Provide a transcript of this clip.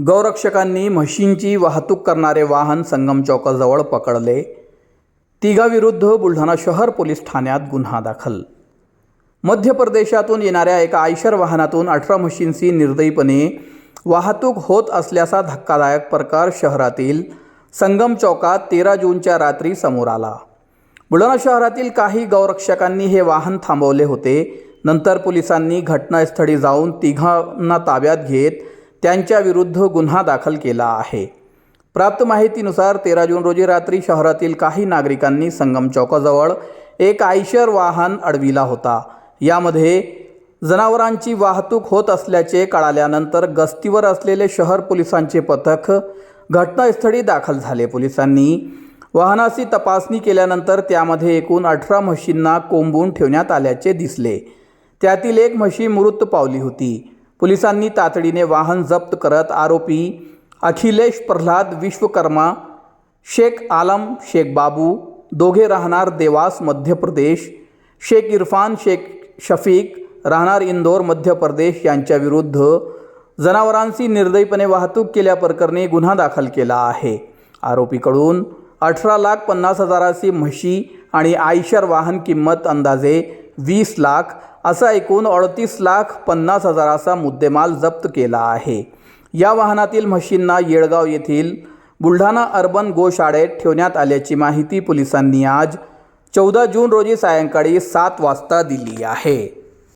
गौरक्षकांनी म्हशींची वाहतूक करणारे वाहन संगम चौकाजवळ पकडले. तिघाविरुद्ध बुलढाणा शहर पोलीस ठाण्यात गुन्हा दाखल. मध्य प्रदेशातून येणाऱ्या एका आयशर वाहनातून अठरा म्हशींची निर्दयीपणे वाहतूक होत असल्याचा धक्कादायक प्रकार शहरातील संगम चौकात तेरा जूनच्या रात्री समोर आला. बुलढाणा शहरातील काही गौरक्षकांनी हे वाहन थांबवले होते. नंतर पोलिसांनी घटनास्थळी जाऊन तिघांना ताब्यात घेत त्यांच्याविरुद्ध गुन्हा दाखल केला आहे. प्राप्त माहितीनुसार तेरा जून रोजी रात्री शहरातील काही नागरिकांनी संगम चौकाजवळ एक आयशर वाहन अडविला होता. यामध्ये जनावरांची वाहतूक होत असल्याचे कळाल्यानंतर गस्तीवर असलेले शहर पोलिसांचे पथक घटनास्थळी दाखल झाले. पोलिसांनी वाहनाची तपासणी केल्यानंतर त्यामध्ये एकूण अठरा म्हशींना कोंबून ठेवण्यात आल्याचे दिसले. त्यातील एक म्हशी मृत पावली होती. पोलिसांनी तातडीने वाहन जप्त करत आरोपी अखिलेश प्रल्हाद विश्वकर्मा शेख आलम शेख बाबू दोघे राहणार देवास मध्य प्रदेश शेख इरफान शेख शफीक राहणार इंदोर मध्य प्रदेश यांच्याविरुद्ध जनावरांची निर्दयीपणे वाहतूक केल्याप्रकरणी गुन्हा दाखल केला आहे. आरोपीकडून अठरा लाख पन्नास हजाराची म्हशी आणि आयशर वाहन किंमत अंदाजे वीस लाख असा एकूण अडतीस लाख पन्नास हजाराचा मुद्देमाल जप्त केला आहे. या वाहनातील म्हशींना येळगाव येथील बुलढाणा अर्बन गोशाळेत ठेवण्यात आल्याची माहिती पोलिसांनी आज चौदा जून रोजी सायंकाळी सात वाजता दिली आहे.